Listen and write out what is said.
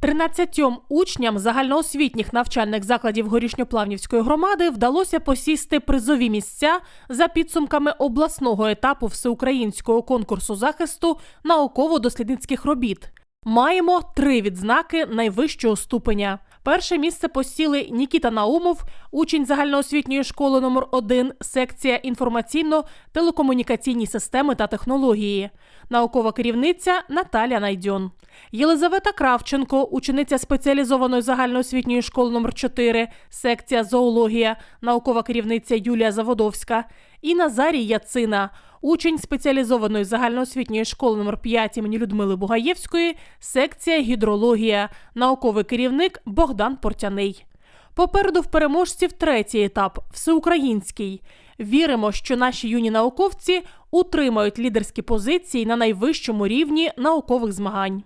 13 учням загальноосвітніх навчальних закладів Горішньоплавнівської громади вдалося посісти призові місця за підсумками обласного етапу всеукраїнського конкурсу захисту науково-дослідницьких робіт. Маємо три відзнаки найвищого ступеня. Перше місце посіли Нікіта Наумов, учень загальноосвітньої школи номер 1 секція інформаційно-телекомунікаційні системи та технології, наукова керівниця Наталя Найдьон. Єлизавета Кравченко, учениця спеціалізованої загальноосвітньої школи номер 4 секція зоологія, наукова керівниця Юлія Заводовська. І Назарій Яцина, учень спеціалізованої загальноосвітньої школи номер 5 імені Людмили Бугаєвської, секція гідрологія, науковий керівник Богдан Портяний. Попереду в переможців третій етап всеукраїнський. Віримо, що наші юні науковці утримають лідерські позиції на найвищому рівні наукових змагань.